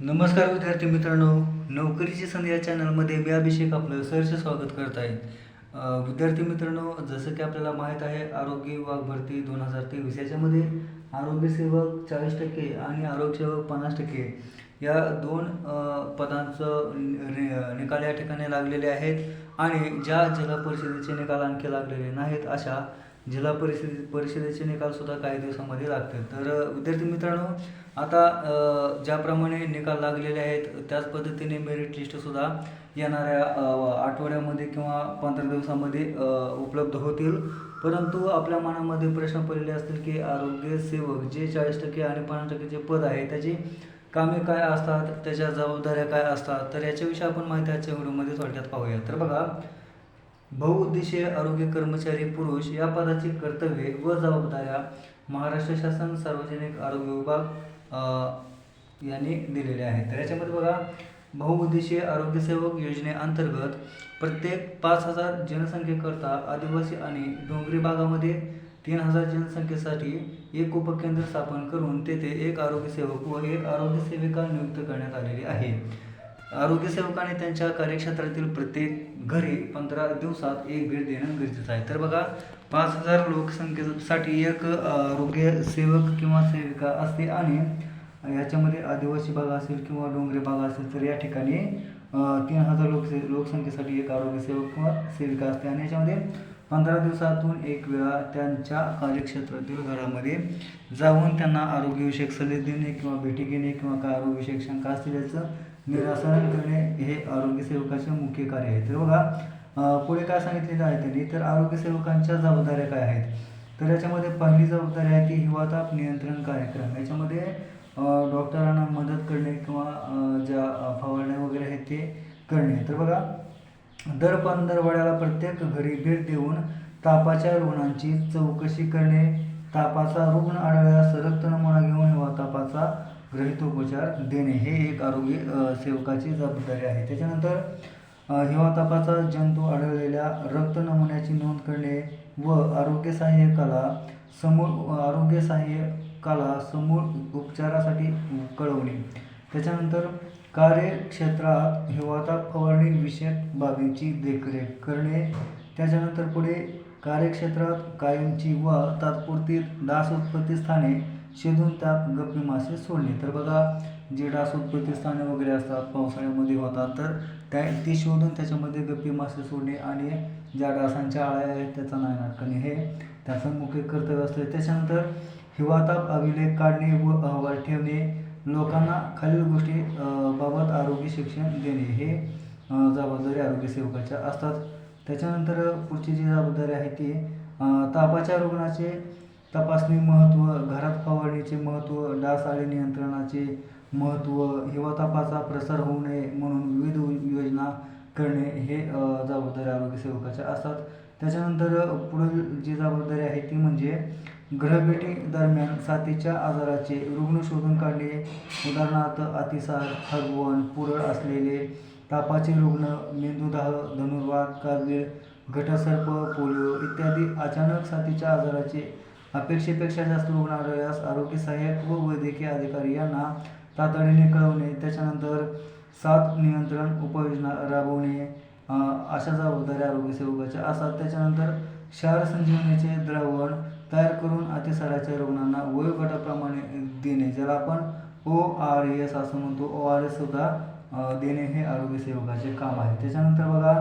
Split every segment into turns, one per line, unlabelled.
नमस्कार विद्यार्थी मित्रांनो नोकरीची संधी या चॅनलमध्ये मी अभिषेक आपलं सहर्ष स्वागत करत आहे विद्यार्थी मित्रांनो जसं की आपल्याला माहीत आहे आरोग्य विभाग भरती दोन हजार तेवीस याच्यामध्ये आरोग्यसेवक चाळीस टक्के आणि आरोग्यसेवक पन्नास टक्के या दोन पदांचं निकाल या ठिकाणी लागलेले आहेत आणि ज्या जिल्हा परिषदेचे निकाल आणखी लागलेले नाहीत अशा जिल्हा परिषद परिषदेचे निकाल सुद्धा काही दिवसामध्ये लागतील. तर विद्यार्थी मित्रांनो आता ज्याप्रमाणे निकाल लागलेले आहेत त्याच पद्धतीने मेरिट लिस्टसुद्धा येणाऱ्या आठवड्यामध्ये किंवा पंधरा दिवसामध्ये उपलब्ध होतील. परंतु आपल्या मनामध्ये प्रश्न पडलेले असतील की आरोग्य सेवक जे चाळीस टक्के आणि पन्नास टक्के जे पद आहे त्याची कामे काय असतात त्याच्या जबाबदाऱ्या काय असतात तर याच्याविषयी आपण माहिती आजच्या व्हिडिओमध्ये थोडक्यात पाहूया. तर बघा बहुउद्देशीय आरोग्य कर्मचारी पुरुष या पदाची कर्तव्ये व जबाबदाऱ्या महाराष्ट्र शासन सार्वजनिक आरोग्य विभाग यांनी दिलेल्या आहेत. तर याच्यामध्ये बघा बहुउद्देशीय आरोग्यसेवक योजनेअंतर्गत प्रत्येक पाच हजार जनसंख्येकरता आदिवासी आणि डोंगरी भागामध्ये तीन हजार जनसंख्येसाठी एक उपकेंद्र स्थापन करून तेथे एक आरोग्यसेवक व एक आरोग्यसेविका नियुक्त करण्यात आलेली आहे. आरोग्यसेवकाने त्यांच्या कार्यक्षेत्रातील प्रत्येक घरी पंधरा दिवसात एक भेट देणं गरजेचं आहे. तर बघा पाच हजार लोकसंख्येसाठी एक आरोग्य सेवक किंवा सेविका असते आणि याच्यामध्ये आदिवासी भाग असेल किंवा डोंगरी भाग असेल तर या ठिकाणी तीन हजार लोकसे लोकसंख्येसाठी एक आरोग्यसेवक किंवा सेविका असते. आणि याच्यामध्ये पंधरा दिवसातून एक वेळा त्यांच्या कार्यक्षेत्रातील घरामध्ये जाऊन त्यांना आरोग्यविषयक सल्ले देणे किंवा भेटी घेणे किंवा काय आरोग्यविषयक शंका असतील याचं निरासन करणे हे आरोग्यसेवकाचे मुख्य कार्य आहे. तर बघा पुढे काय सांगितलेलं आहे त्यांनी? तर आरोग्यसेवकांच्या जबाबदाऱ्या काय आहेत? तर याच्यामध्ये पहिली जबाबदारी आहे ती हिवाताप नियंत्रण कार्यक्रम. याच्यामध्ये डॉक्टरांना मदत करणे किंवा ज्या फवारण्या वगैरे आहेत ते करणे. तर बघा दर पंधरवड्याला प्रत्येक घरी भेट देऊन तापाच्या रुग्णांची चौकशी करणे तापाचा रुग्ण आढळल्यास रक्त नमुना घेऊन हिवा तापाचा ग्रहितोपचार देणे हे एक आरोग्य सेवकाची जबाबदारी आहे. त्याच्यानंतर हिवातापाचा जंतू आढळलेल्या रक्त नमुन्याची नोंद करणे व आरोग्य सहाय्यकाला समूळ आरोग्य सहाय्यकाला समूळ उपचारासाठी कळवणे. त्याच्यानंतर कार्यक्षेत्रात हिवाताप फवारणी विषयक बाबींची देखरेख करणे. त्याच्यानंतर पुढे कार्यक्षेत्रात कायमची व तात्पुरती दास उत्पत्ती स्थाने शोधून त्यात गप्पी मासे सोडणे तर बघा जे डास उत्पत्ती स्थाने वगैरे असतात पावसाळ्यामध्ये होतात तर त्या ती शोधून त्याच्यामध्ये गप्पी मासे सोडणे आणि ज्या डासांच्या आळ्या आहेत त्याचा नायनाट करणे हे त्याचं मुख्य कर्तव्य असतं. त्याच्यानंतर हिवाताप अभिलेख काढणे व अहवाल ठेवणे लोकांना खालील गोष्टी बाबत आरोग्य शिक्षण देणे. हे जबाबदारी आरोग्य सेवकाच्या असतात. त्याच्यानंतर पुढची जी जबाबदारी आहे ती तापाच्या रुग्णाचे तपासणी महत्त्व घरात फवारणीचे महत्त्व डास आळी नियंत्रणाचे महत्त्व हिवातापाचा प्रसार होऊ नये म्हणून विविध योजना करणे हे जबाबदारी आरोग्य सेवकाच्या असतात. त्याच्यानंतर पुढील जी जबाबदारी आहे ती म्हणजे ग्रहभेटी दरम्यान साथीच्या आजाराचे रुग्ण शोधून काढणे उदाहरणार्थ अतिसार हगवण पुरळ असलेले तापाचे रुग्ण मेंदूदाह धनुर्वात कारगिळ घटसर्प पोलिओ इत्यादी अचानक साथीच्या आजाराचे अपेक्षेपेक्षा जास्त रुग्ण आढळल्यास आरोग्य सहाय्यक व वैद्यकीय अधिकारी यांना तातडीने कळवणे त्याच्यानंतर साथ नियंत्रण उपाययोजना राबवणे अशा जबाबदाऱ्या आरोग्य सेवकाच्या असतात. त्याच्यानंतर क्षार संजीवनीचे द्रावण तयार करून अतिसाराच्या रुग्णांना वयोगटाप्रमाणे देणे ज्याला आपण ओ आर एस असं म्हणतो. ओ आर एस सुद्धा देणे हे आरोग्य सेवकाचे काम आहे. त्याच्यानंतर बघा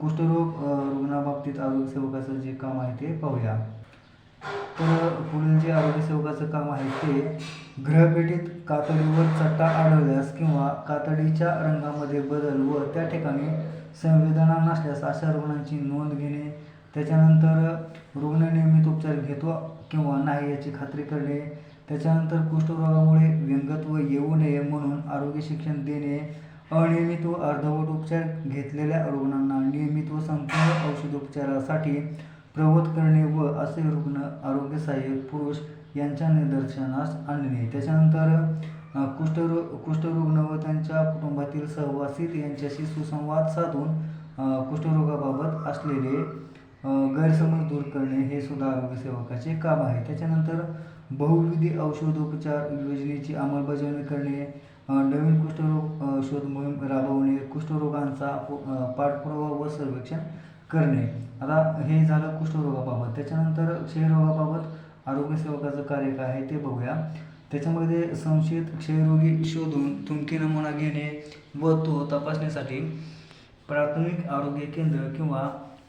कुष्ठरोग रुग्णाबाबतीत आरोग्य सेवकाचं जे काम आहे ते पाहूया. तर पुढील जे आरोग्यसेवकाचं काम आहे ते ग्रहपेटीत कातडीवर चट्टा आढळल्यास किंवा कातडीच्या रंगामध्ये बदल व त्या ठिकाणी संवेदना नसल्यास अशा रुग्णांची नोंद घेणे त्याच्यानंतर रुग्ण नियमित उपचार घेतो किंवा नाही याची खात्री करणे त्याच्यानंतर कुष्ठरोगामुळे व्यंगत्व येऊ नये म्हणून आरोग्य शिक्षण देणे अनियमित व अर्धवट उपचार घेतलेल्या रुग्णांना नियमित व संपूर्ण औषधोपचारासाठी प्रवृत्त करणे व असे रुग्ण आरोग्य सहाय्यक पुरुष यांच्या निदर्शनास आणणे. त्याच्यानंतर कुष्ठरोग कुष्ठरुग्ण व त्यांच्या कुटुंबातील सहवासित यांच्याशी सुसंवाद साधून कुष्ठरोगाबाबत असलेले गैरसमज दूर करणे हे सुद्धा आरोग्यसेवकाचे काम आहे. त्याच्यानंतर बहुविधी औषधोपचार योजनेची अंमलबजावणी करणे नवीन कुष्ठरोग शोध मोहीम राबवणे कुष्ठरोगांचा पाठपुरावा व सर्वेक्षण करणे. आता हे झालं कुष्ठरोगाबाबत. त्याच्यानंतर क्षयरोगाबाबत आरोग्यसेवकाचं कार्य काय आहे ते बघूया. त्याच्यामध्ये संशयित क्षयरोगी शोधून तुमकी नमुना घेणे व तो तपासणीसाठी प्राथमिक आरोग्य केंद्र किंवा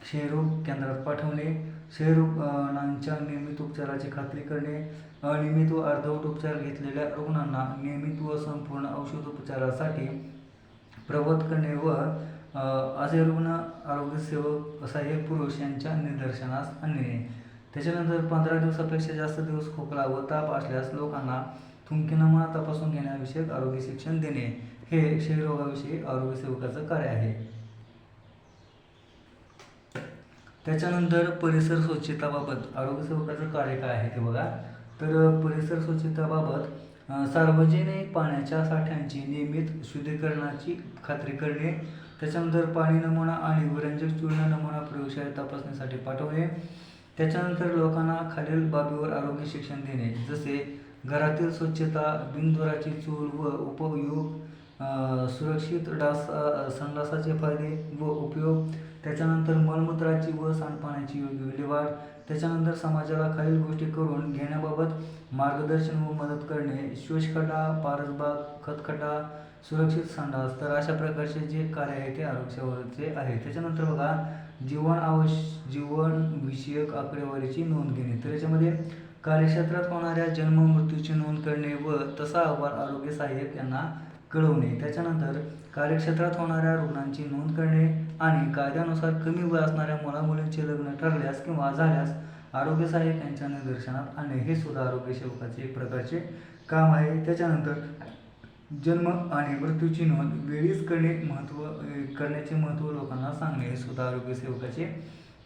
क्षयरोग केंद्रात पाठवणे क्षयरोगांच्या नियमित उपचाराची खात्री करणे अनियमित व अर्धवट उपचार घेतलेल्या रुग्णांना नियमित व संपूर्ण औषधोपचारासाठी प्रवत करणे व असे रुग्ण आरोग्यसेवक सहाय्यक पुरुष यांच्या निदर्शनास आणणे त्याच्यानंतर पंधरा दिवसापेक्षा जास्त दिवस खोकला व ताप असल्यास लोकांना थुंकी नमुना तपासून घेण्याविषयक आरोग्य शिक्षण देणे हे क्षयरोगाविषयी आरोग्य सेवकाचं कार्य आहे. त्याच्यानंतर परिसर स्वच्छताबाबत आरोग्य सेवकाचं कार्य काय आहे ते बघा. तर परिसर स्वच्छताबाबत सार्वजनिक पाण्याच्या साठ्यांची नियमित शुद्धीकरणाची खात्री करणे त्याच्यानंतर पाणी नमुना आणि विरंजक चूर्ण नमुना प्रयोगशाळेत तपासणीसाठी पाठवणे. त्याच्यानंतर लोकांना खालील बाबीवर आरोग्य शिक्षण देणे जसे घरातील स्वच्छता बिनधुराची चूल व उपयोग सुरक्षित डास संडासाचे फायदे व उपयोग. त्याच्यानंतर मलमूत्राची व सांडपाण्याची योग्य विल्हेवाट. त्याच्यानंतर समाजाला खालील गोष्टी करून घेण्याबाबत मार्गदर्शन व मदत करणे. शोषखड्डा पारसबाग खतखड्डा सुरक्षित संडास तर अशा प्रकारचे जे कार्य आहे ते आरोग्यावरचे आहे. त्याच्यानंतर बघा जीवन आवश्य जीवनविषयक आकडेवारीची नोंद घेणे. तर याच्यामध्ये कार्यक्षेत्रात होणाऱ्या जन्म मृत्यूची नोंद करणे व तसा अहवाल आरोग्य सहाय्यक यांना कळवणे. त्याच्यानंतर कार्यक्षेत्रात होणाऱ्या रुग्णांची नोंद करणे आणि कायद्यानुसार कमी वय असणाऱ्या मुलामुलींचे लग्न ठरल्यास किंवा झाल्यास आरोग्य सहाय्यक यांच्या निदर्शनात आणणे. हे सुद्धा आरोग्य सेवकाचे एक प्रकारचे काम आहे. त्याच्यानंतर जन्म आणि मृत्यूची नोंद वेळीच करणे महत्त्व करण्याचे महत्त्व लोकांना सांगणे हे सुद्धा आरोग्य सेवकाचे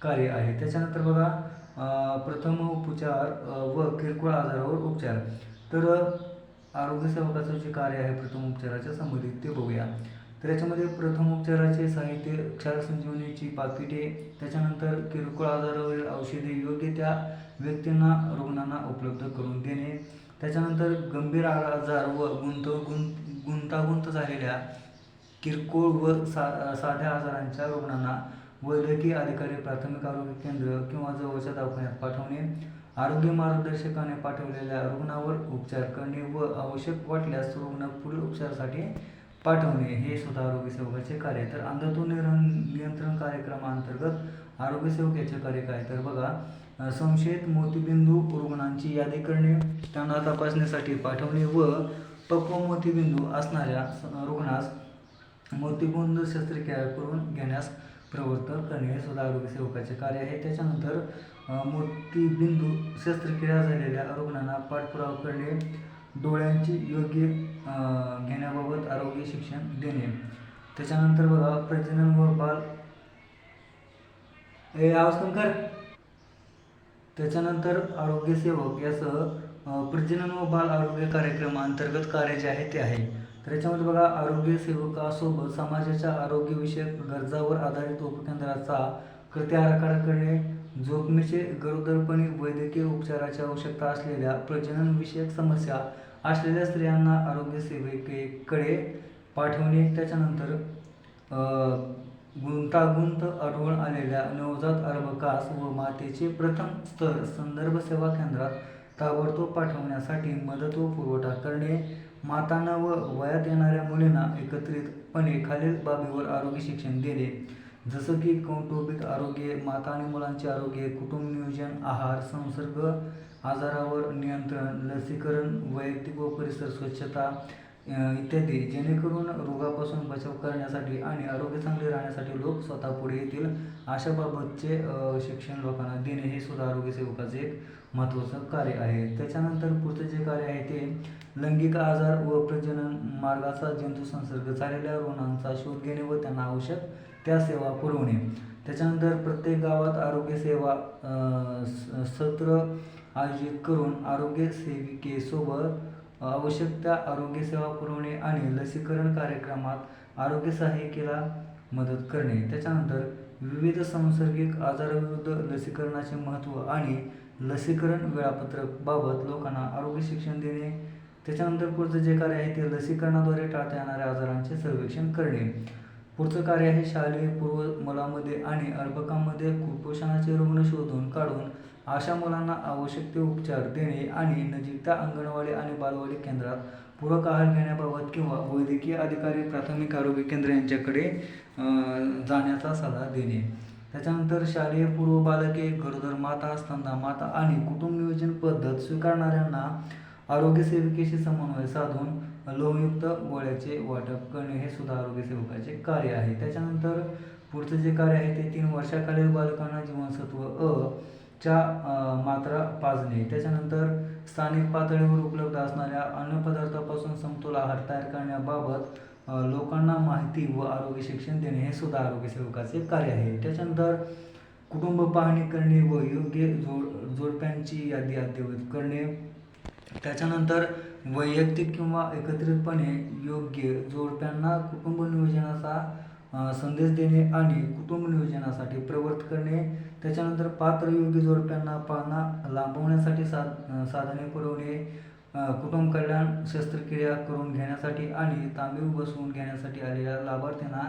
कार्य आहे. त्याच्यानंतर बघा प्रथम उपचार व किरकोळ आजारावर उपचार. तर आरोग्यसेवकाचं आरोग्य सेवकाचं जे कार्य आहे प्रथम उपचाराच्या संबंधित ते बघूया. तर याच्यामध्ये प्रथम उपचाराचे साहित्य क्षार संजीवनीची पाकिटे त्याच्यानंतर किरकोळ आजारावरील औषधे योग्य त्या व्यक्तींना रुग्णांना उपलब्ध करून देणे त्याच्यानंतर गंभीर आजार व गुंतवगुंत गुंतागुंत झालेल्या किरकोळ व सा साध्या आजारांच्या रुग्णांना वैद्यकीय अधिकारी प्राथमिक आरोग्य केंद्र किंवा जवळच्या दवाखान्यात पाठवणे आरोग्य मार्गदर्शकाने पाठवलेल्या रुग्णावर उपचार करणे व आवश्यक वाटल्यास रुग्ण पुढील उपचारासाठी पाठवणे हे सुद्धा आरोग्य सेवकाचे कार्य तर अंधत्व निरण नियंत्रण कार्यक्रमाअंतर्गत आरोग्य सेवक याचे कार्य काय? तर बघा संशयित मोतीबिंदू रुग्णांची यादी करणे त्यांना तपासणीसाठी पाठवणे व पक्व मोतीबिंदू असणाऱ्या रुग्णास मोतीबिंदू शस्त्रक्रिया करून घेण्यास प्रवृत्त करणे हे सुद्धा आरोग्य सेवकाचे कार्य आहे. त्याच्यानंतर मोतीबिंदू शस्त्रक्रिया झालेल्या रुग्णांना पाठपुरावा करणे डोळ्यांची योग्य घेण्याबाबत आरोग्य शिक्षण देणे. त्याच्यानंतर बघा प्रजनन व बाल ए आवाज कर. त्याच्यानंतर आरोग्य सेवक यासह प्रजनन व बाल आरोग्य कार्यक्रमाअंतर्गत कार्य जे आहे ते आहे. तर याच्यामध्ये बघा आरोग्य सेवकासोबत समाजाच्या आरोग्यविषयक गरजावर आधारित उपकेंद्राचा कृती आराखडा करणे जोखमीचे गरोदरपणी वैद्यकीय उपचाराची आवश्यकता असलेल्या प्रजननविषयक समस्या असलेल्या स्त्रियांना आरोग्य सेवेकडे पाठवणे त्याच्यानंतर गुंतागुंत आढळून आलेल्या नवजात अर्भकास व मातेचे प्रथम स्तर संदर्भ सेवा केंद्रात ताबडतोब पाठवण्यासाठी मदत व पुरवठा करणे मातांना व वयात येणाऱ्या मुलींना एकत्रितपणे खालील बाबीवर आरोग्य शिक्षण देणे जसं की कौटुंबिक आरोग्य माता आणि मुलांचे आरोग्य कुटुंब नियोजन आहार संसर्ग आजारावर नियंत्रण लसीकरण वैयक्तिक व परिसर स्वच्छता इत्यादी. जेणेकरून रोगापासून बचाव करण्यासाठी आणि आरोग्य चांगले राहण्यासाठी लोक स्वतः पुढे येतील. अशा बाबतचे शिक्षण लोकांना देणे हे सुद्धा आरोग्य सेवकाचे एक महत्त्वाचं कार्य आहे. त्याच्यानंतर पुढचं जे कार्य आहे ते लैंगिक आजार व प्रजनन मार्गाचा जंतू संसर्ग झालेल्या रुग्णांचा शोध घेणे व त्यांना आवश्यक त्या सेवा पुरवणे. त्याच्यानंतर प्रत्येक गावात आरोग्य सेवा स- सत्र आयोजित करून आरोग्य सेविकेसोबत आवश्यक त्या आरोग्य सेवा पुरवणे आणि लसीकरण कार्यक्रमात आरोग्य सहाय्यकेला मदत करणे. त्याच्यानंतर विविध संसर्गिक आजाराविरुद्ध लसीकरणाचे महत्त्व आणि लसीकरण वेळापत्रक बाबत लोकांना आरोग्य शिक्षण देणे. त्याच्यानंतर पुढचं जे कार्य आहे ते लसीकरणाद्वारे टाळता येणाऱ्या आजारांचे सर्वेक्षण करणे. पुढचं कार्य आहे शालेय पूर्व मुलामध्ये आणि अर्भकामध्ये कुपोषणाचे रुग्ण शोधून काढून अशा मुलांना आवश्यक ते उपचार देणे आणि नजीकच्या अंगणवाडी आणि बालवाडी केंद्रात पूरक आहार घेण्याबाबत किंवा वैद्यकीय अधिकारी प्राथमिक आरोग्य केंद्र यांच्याकडे जाण्याचा सल्ला देणे. त्याच्यानंतर शालेय पूर्व बालके गरोदर माता असताना माता आणि कुटुंब नियोजन पद्धत स्वीकारणाऱ्यांना आरोग्य सेविकेशी समन्वय साधून लोहयुक्त गोळ्याचे वाटप करणे हे सुद्धा आरोग्य सेवकाचे कार्य आहे. त्याच्यानंतर पुढचं जे कार्य आहे ते तीन वर्षाखालील बालकांना जीवनसत्व अ च्या मात्रा पाजणे त्याच्यानंतर स्थानिक पातळीवर उपलब्ध असणाऱ्या अन्नपदार्थापासून समतोल आहार तयार करण्याबाबत लोकांना माहिती व आरोग्य शिक्षण देणे हे सुद्धा आरोग्य सेवकाचे कार्य आहे. त्याच्यानंतर कुटुंब पाहणी करणे व योग्य जोड जोडप्यांची यादी अद्ययावत करणे. त्याच्यानंतर वैयक्तिक किंवा एकत्रितपणे योग्य जोडप्यांना कुटुंब नियोजनाचा संदेश देणे आणि कुटुंब नियोजनासाठी प्रवृत्त करणे त्याच्यानंतर पात्र योग्य जोडप्यांना पाळणा लांबवण्यासाठी साध साधने पुरवणे कुटुंब कल्याण शस्त्रक्रिया करून घेण्यासाठी आणि तांबीव बसवून घेण्यासाठी आलेल्या लाभार्थ्यांना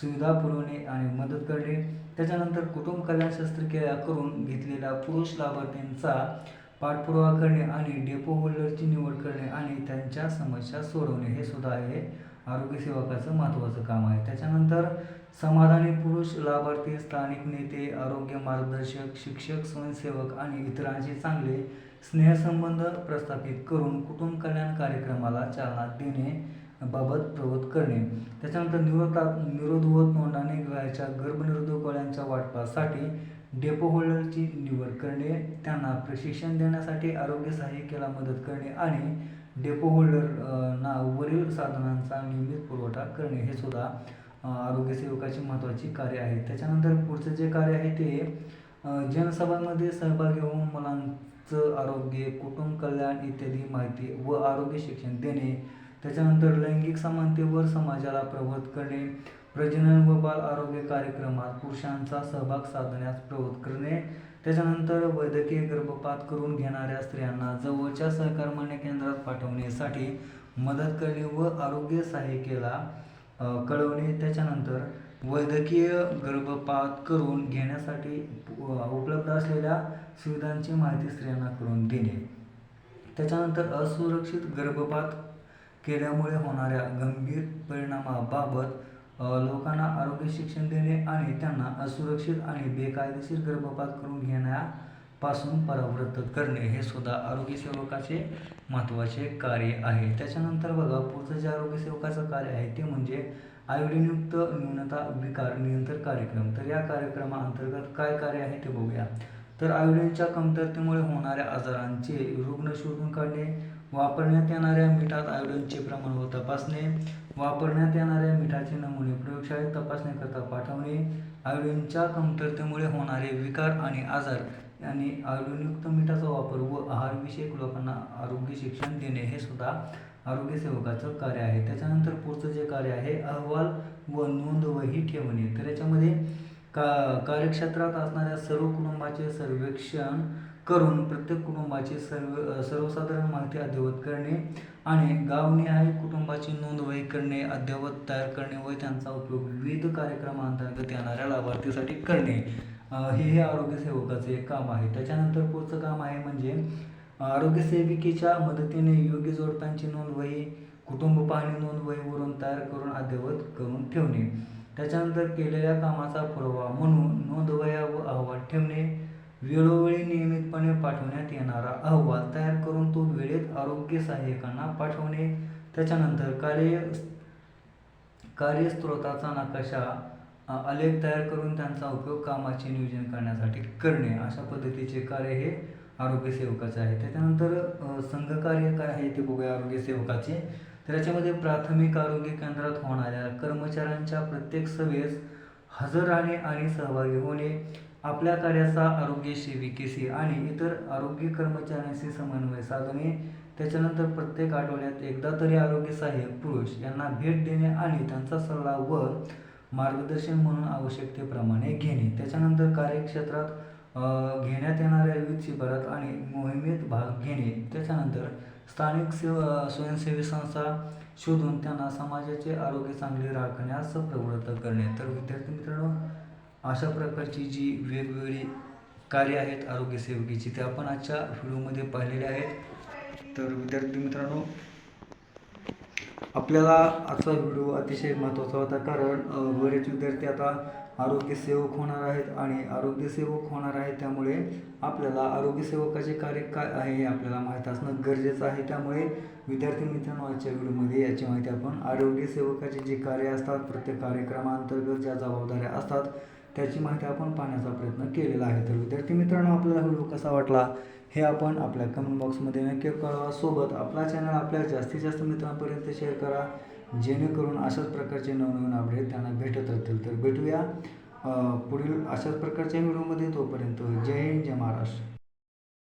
सुविधा पुरवणे आणि मदत करणे त्याच्यानंतर कुटुंब कल्याण शस्त्रक्रिया करून घेतलेल्या पुरुष लाभार्थ्यांचा पाठपुरावा करणे आणि डेपो होल्डरची निवड करणे आणि त्यांच्या समस्या सोडवणे हे सुद्धा आहे. आरोग्यसेवकाचं महत्त्वाचं काम आहे. त्याच्यानंतर समाधानी पुरुष लाभार्थी स्थानिक नेते आरोग्य मार्गदर्शक शिक्षक स्वयंसेवक आणि इतरांशी चांगले स्नेहसंबंध प्रस्थापित करून कुटुंब कल्याण कार्यक्रमाला चालना देणे बाबत प्रवृत्त करणे. त्याच्यानंतर निरोधा निरोधवत नोंदणी व्हायच्या गर्भनिरोधक गोळ्यांच्या वाटपासाठी डेपो होल्डरची निवड करणे त्यांना प्रशिक्षण देण्यासाठी आरोग्य सहाय्यकेला मदत करणे आणि डेपो होल्डर ना वरील साधनांचा नियमित पुरवठा करणे हे सुद्धा आरोग्य सेवकाची महत्त्वाची कार्य आहे. त्याच्यानंतर पुढचं जे कार्य आहे ते जनसभांमध्ये सहभागी होऊन मुलांचं आरोग्य कुटुंब कल्याण इत्यादी माहिती व आरोग्य शिक्षण देणे त्याच्यानंतर लैंगिक समानतेवर समाजाला प्रवृत्त करणे प्रजनन व बाल आरोग्य कार्यक्रमात पुरुषांचा सहभाग साधण्यास प्रवृत्त करणे त्याच्यानंतर वैद्यकीय गर्भपात करून घेणाऱ्या स्त्रियांना जवळच्या सहकर्मान्य केंद्रात पाठवण्यासाठी मदत करणे व आरोग्य सहाय्यकेला कळवणे त्याच्यानंतर वैद्यकीय गर्भपात करून घेण्यासाठी उपलब्ध असलेल्या सुविधांची माहिती स्त्रियांना करून देणे. त्याच्यानंतर असुरक्षित गर्भपात केल्यामुळे होणाऱ्या गंभीर परिणामाबाबत लोकांना आरोग्य शिक्षण देणे आणि त्यांना असुरक्षित आणि बेकायदेशीर गर्भपात करून घेण्यापासून परावृत्त करणे हे सुद्धा आरोग्य सेवकाचे महत्त्वाचे कार्य आहे. त्याच्यानंतर बघा पुढचं जे आरोग्य सेवकाचं कार्य आहे ते म्हणजे आयोडीनयुक्त न्यूनता विकार नियंत्रण कार्यक्रम. तर या कार्यक्रमाअंतर्गत काय कार्य आहे ते बघूया. तर आयोडीनच्या कमतरतेमुळे होणाऱ्या आजारांचे रुग्ण शोधून काढणे वापरण्यात येणाऱ्या मिठात आयोडीनचे प्रमाण व तपासणे वापरण्यात येणाऱ्या मिठाचे नमुने प्रयोगशाळेत तपासणीकरता पाठवणे आयोडीनच्या कमतरतेमुळे होणारे विकार आणि आजार आणि आयोडीनयुक्त मिठाचा वापर व आहारविषयक लोकांना आरोग्य शिक्षण देणे हे सुद्धा आरोग्य सेवकाचं कार्य आहे. त्याच्यानंतर पुढचं जे कार्य आहे अहवाल व नोंदवही ठेवणे. तर याच्यामध्ये का कार्यक्षेत्रात असणाऱ्या सर्व कुटुंबाचे सर्वेक्षण करून प्रत्येक कुटुंबाची सर्व सर्वसाधारण माहिती अद्ययावत करणे आणि गावनिहाय कुटुंबाची नोंदवही करणे अद्ययावत तयार करणे व त्यांचा उपयोग विविध कार्यक्रमांतर्गत येणाऱ्या लाभार्थीसाठी करणे हे हे आरोग्य सेवकाचे काम आहे. त्याच्यानंतर पुढचं काम आहे म्हणजे आरोग्य सेविकेच्या मदतीने योग्य जोडप्यांची नोंदवही कुटुंब पाहणी नोंदवहीवरून तयार करून अद्ययावत करून ठेवणे. त्याच्यानंतर केलेल्या कामाचा पुरावा म्हणून नोंदवया व अहवाल ठेवणे. वेळोवेळी नियमितपणे पाठवण्यात येणारा अहवाल तयार करून तो वेळेत आरोग्य सहाय्यकांना पाठवणे. त्याच्यानंतर कार्य कार्यस्त्रोताचा नकाशा आलेख तयार करून त्यांचा उपयोग कामाचे नियोजन करण्यासाठी करणे. अशा पद्धतीचे कार्य हे आरोग्य सेवकाचे आहे. त्याच्यानंतर संघ संघकार्य काय आहे ते बघूया आरोग्य सेवकाचे. तर याच्यामध्ये प्राथमिक आरोग्य केंद्रात होणाऱ्या कर्मचाऱ्यांच्या प्रत्येक सभेस हजर राहणे आणि सहभागी होणे. आपल्या कार्याचा आरोग्य सेविकेशी आणि इतर आरोग्य कर्मचाऱ्यांशी समन्वय साधणे त्याच्यानंतर प्रत्येक आठवड्यात एकदा तरी आरोग्य सहाय्यक पुरुष यांना भेट देणे आणि त्यांचा सल्ला व मार्गदर्शन म्हणून आवश्यकतेप्रमाणे घेणे. त्याच्यानंतर कार्यक्षेत्रात घेण्यात येणाऱ्या विविध शिबिरात आणि मोहिमेत भाग घेणे. त्याच्यानंतर स्थानिक सेव स्वयंसेवी संस्था शोधून त्यांना समाजाचे आरोग्य चांगले राखण्यास प्रवृत्त करणे. तर विद्यार्थी मित्रांनो अशा प्रकारची जी वेगवेगळी कार्य आहेत आरोग्य सेवकीची ते आपण आजच्या व्हिडिओमध्ये पाहिलेले आहेत. तर विद्यार्थी मित्रांनो आपल्याला आजचा व्हिडिओ अतिशय महत्त्वाचा होता कारण बरेच विद्यार्थी आता आरोग्यसेवक होणार आहेत आणि आरोग्यसेवक होणार आहेत त्यामुळे आपल्याला आरोग्यसेवकाचे कार्य काय आहे हे आपल्याला माहीत असणं गरजेचं आहे. त्यामुळे विद्यार्थी मित्रांनो आजच्या व्हिडिओमध्ये याची माहिती आपण आरोग्यसेवकाचे जे कार्य असतात प्रत्येक कार्यक्रमांतर्गत ज्या जबाबदाऱ्या असतात त्याची माहिती आपण पाहण्याचा प्रयत्न केलेला आहे. तर विद्यार्थी मित्रांनो आपल्याला व्हिडिओ कसा वाटला हे आपण आपल्या कमेंट बॉक्समध्ये नक्की कळवा. सोबत आपला चॅनल आपल्या जास्तीत जास्त मित्रांपर्यंत शेअर करा. जेणेकरून अशाच प्रकारचे नवनवीन अपडेट त्यांना भेटत राहतील. तर भेटूया पुढील अशाच प्रकारच्या व्हिडिओमध्ये तोपर्यंत जय हिंद जय महाराष्ट्र.